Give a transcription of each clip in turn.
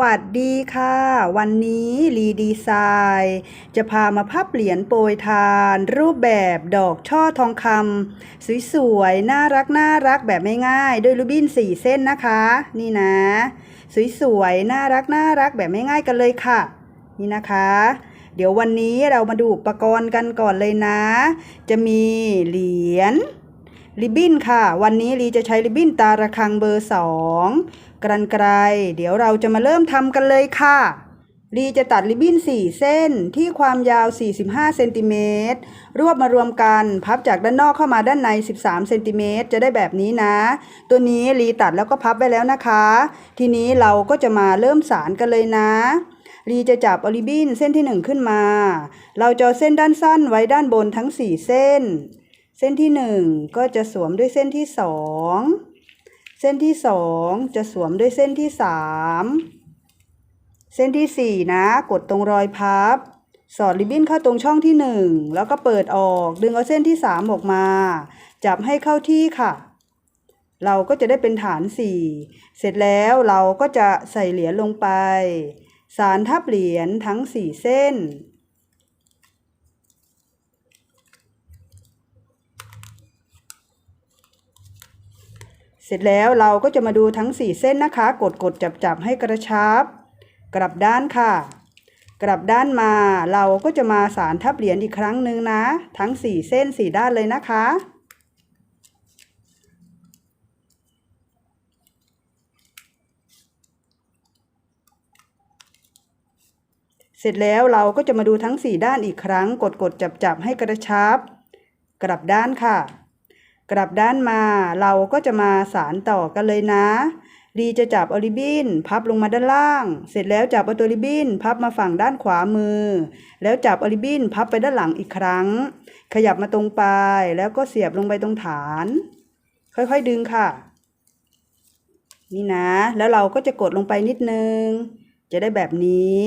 วัสดีค่ะ วันนี้รีดีไซน์จะพามาพับเหรียญโปรยทาน รูปแบบดอกช่อทองคำสวยๆ น่ารักน่ารักแบบไม่ง่ายด้วยรูบินสี่เส้นนะคะ นี่นะ สวยๆ น่ารักน่ารักแบบไม่ง่ายกันเลยค่ะ นี่นะคะ เดี๋ยววันนี้เรามาดูอุปกรณ์กันก่อนเลยนะ จะมีเหรียญริบบิ้นค่ะ วันนี้ลีจะใช้ริบบิ้นตาระคังเบอร์2 กรันไกรเดี๋ยวเราจะมาเริ่มทำกันเลยค่ะลีจะตัดริบบิ้น 4 เส้นที่ความยาว 45 เซนติเมตร รวบมารวมกัน พับจากด้านนอกเข้ามาด้านใน 13 เซนติเมตร จะได้แบบนี้นะ ตัวนี้ลีตัดแล้วก็พับไว้แล้วนะคะ ทีนี้เราก็จะมาเริ่มสารกันเลยนะลีจะจับอลิบินเส้นที่ 1 ขึ้นมา เราจะเอาเส้นด้านสั้นไว้ด้านบนทั้ง 4 เส้น เส้นที่ 1 ก็จะสวมด้วยเส้นที่ 2 เส้นที่2จะสวมด้วยเส้นที่3เส้นที่4นะ กดตรงรอยพับ สอดริบบิ้นเข้าตรงช่องที่1แล้วก็เปิดออก ดึงเอาเส้นที่3ออกมา จับให้เข้าที่ค่ะ เราก็จะได้เป็นฐาน4เสร็จแล้วเราก็จะใส่เหรียญลงไป สารทับเหรียญทั้ง4เส้น เสร็จแล้วเราก็จะมาดูทั้ง 4 เส้นนะคะ กดกดจับจับให้กระชับ กลับด้านค่ะ กลับด้านมาเราก็จะมาสารทับเหรียญอีกครั้งหนึ่งนะ ทั้ง 4 เส้น 4 ด้านเลยนะคะ เสร็จแล้วเราก็จะมาดูทั้ง 4 ด้านอีกครั้ง กดกดจับจับให้กระชับ กลับด้านค่ะ กลับด้านมาเราก็จะมาสารต่อกันเลยนะ ดีจะจับอลิบินพับลงมาด้านล่าง เสร็จแล้วจับเอาตัวริบบินพับมาฝั่งด้านขวามือ แล้วจับอลิบินพับไปด้านหลังอีกครั้ง ขยับมาตรงปลายแล้วก็เสียบลงไปตรงฐาน ค่อยๆดึงค่ะ นี่นะ แล้วเราก็จะกดลงไปนิดนึง จะได้แบบนี้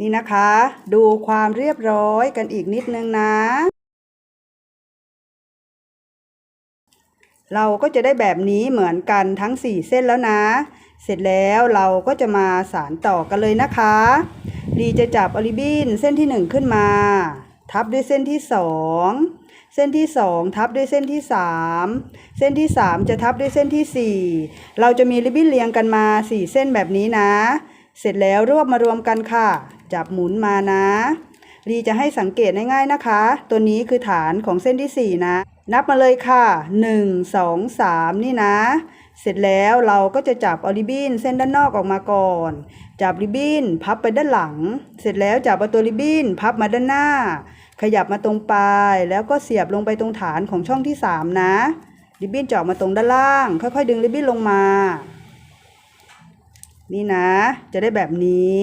นี่นะคะ ดูความเรียบร้อยกันอีกนิดนึงนะ เราก็จะได้แบบนี้เหมือนกันทั้ง 4 เส้นแล้วนะ เสร็จแล้วเราก็จะมาสารต่อกันเลยนะคะ ดีจะจับอลิบินเส้นที่ 1 ขึ้นมา ทับด้วยเส้นที่ 2เส้นที่ 2 ทับด้วยเส้นที่ 3 เส้นที่ 3 จะทับด้วยเส้นที่ 4 เราจะมีริบบิ้นเรียงกันมา 4 เส้นแบบนี้นะ เสร็จแล้วรวบมารวมกันค่ะ จับหมุนมานะ รีจะให้สังเกตง่ายๆนะคะ ตัวนี้คือฐานของเส้นที่ 4 นะ นับมาเลยค่ะ 1 2 3 นี่นะ เสร็จแล้วเราก็จะจับอลิบินเส้นด้านนอกออกมาก่อน จับริบบิ้นพับไปด้านหลัง เสร็จแล้วจับเอาตัวริบบิ้นพับมาด้านหน้า ขยับมาตรงปลายแล้วก็เสียบลงไปตรงฐานของช่องที่ 3 นะริบบิ้นเจาะมาตรงด้านล่าง ค่อยๆ ดึงริบบิ้นลงมา นี่นะ จะได้แบบนี้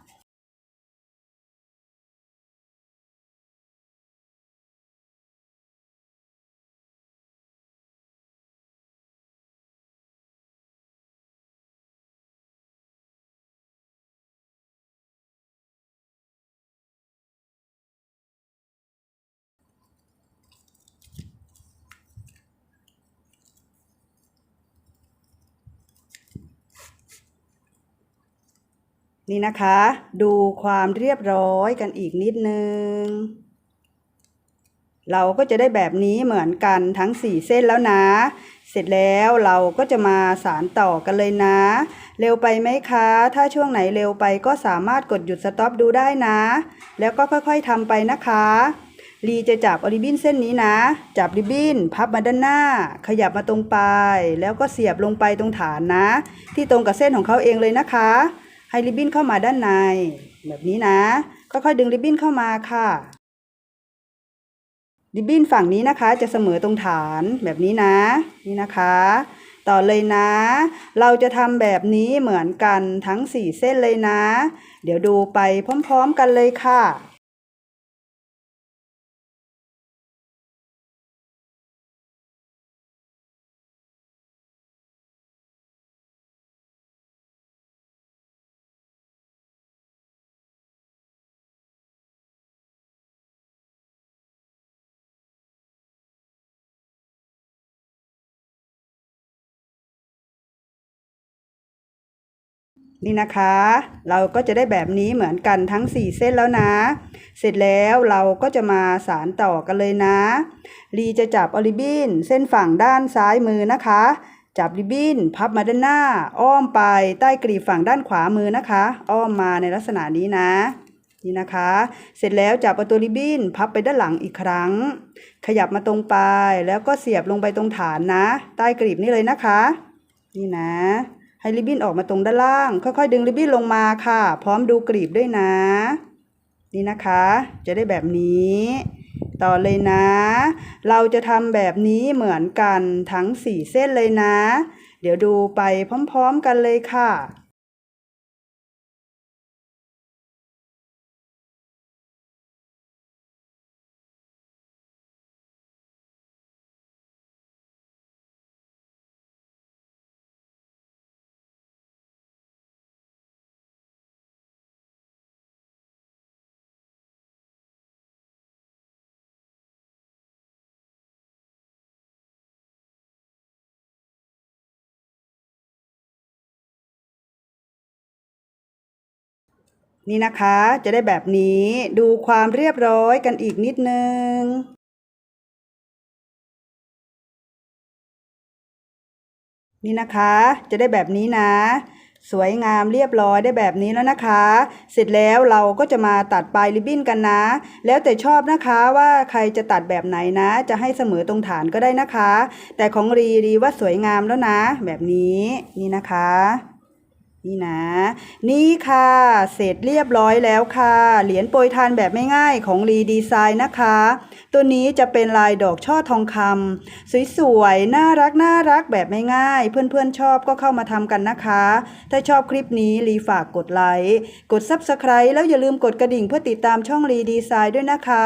นี่นะคะ ดูความเรียบร้อยกันอีกนิดนึง เราก็จะได้แบบนี้เหมือนกันทั้ง 4 เส้นแล้วนะ เสร็จแล้วเราก็จะมาสารต่อกันเลยนะ เร็วไปไหมคะ ถ้าช่วงไหนเร็วไปก็สามารถกดหยุดสต็อปดูได้นะ แล้วก็ค่อยๆทำไปนะคะลีจะจับอาริบบิ้นเส้นนี้นะ จับริบบิ้น พับมาด้านหน้า ขยับมาตรงปลาย แล้วก็เสียบลงไปตรงฐานนะ ที่ตรงกับเส้นของเขาเองเลยนะคะ ให้ริบบิ้นเข้ามาด้านใน แบบนี้นะ ค่อยๆดึงริบบิ้นเข้ามาค่ะ ริบบิ้นฝั่งนี้นะคะ จะเสมอตรงฐานแบบนี้นะ นี่นะคะ ต่อเลยนะ เราจะทำแบบนี้เหมือนกันทั้ง 4 เส้นเลยนะ เดี๋ยวดูไปพร้อม ๆ กันเลยค่ะ นี่นะคะ เราก็จะได้แบบนี้เหมือนกันทั้ง 4 เส้นแล้วนะ เสร็จแล้วเราก็จะมาสารต่อกันเลยนะลีจะจับอริบินเส้นฝั่งด้านซ้ายมือนะคะ จับริบบิ้นพับมาด้านหน้า อ้อมไปใต้กรีบฝั่งด้านขวามือนะคะ อ้อมมาในลักษณะนี้นะนี่นะคะ เสร็จแล้วจับเอาตัวริบบิ้นพับไปด้านหลังอีกครั้ง ขยับมาตรงปลายแล้วก็เสียบลงไปตรงฐานนะ ใต้กรีบนี่เลยนะคะ นี่นะ ให้ริบบิ้นออกมาตรงด้านล่าง ค่อยๆ ดึงริบบิ้นลงมาค่ะ พร้อมดูกรีบด้วยนะ นี่นะคะ จะได้แบบนี้ ต่อเลยนะ เราจะทำแบบนี้เหมือนกันทั้ง4เส้นเลยนะ เดี๋ยวดูไปพร้อม ๆ กันเลยค่ะ นี่นะคะจะได้แบบนี้ดูความเรียบร้อยกันอีกนิดนึง นี่นะคะจะได้แบบนี้นะ สวยงามเรียบร้อยได้แบบนี้แล้วนะคะ เสร็จแล้วเราก็จะมาตัดปลายริบบิ้นกันนะ แล้วแต่ชอบนะคะว่าใครจะตัดแบบไหนนะ จะให้เสมอตรงฐานก็ได้นะคะ แต่ของรีรีว่าสวยงามแล้วนะ แบบนี้นี่นะคะ นี่นะ นี่ค่ะ เสร็จเรียบร้อยแล้วค่ะ เหรียญโปรยทานแบบไม่ง่ายของรีดีไซน์นะคะ ตัวนี้จะเป็นลายดอกช่อทองคำสวยๆ น่ารักน่ารักแบบไม่ง่าย เพื่อนๆชอบก็เข้ามาทำกันนะคะ ถ้าชอบคลิปนี้รีฝากกดไลค์ กด Subscribe แล้วอย่าลืมกดกระดิ่งเพื่อติดตามช่องรีดีไซน์ด้วยนะคะ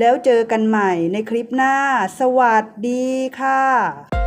แล้วเจอกันใหม่ในคลิปหน้า สวัสดีค่ะ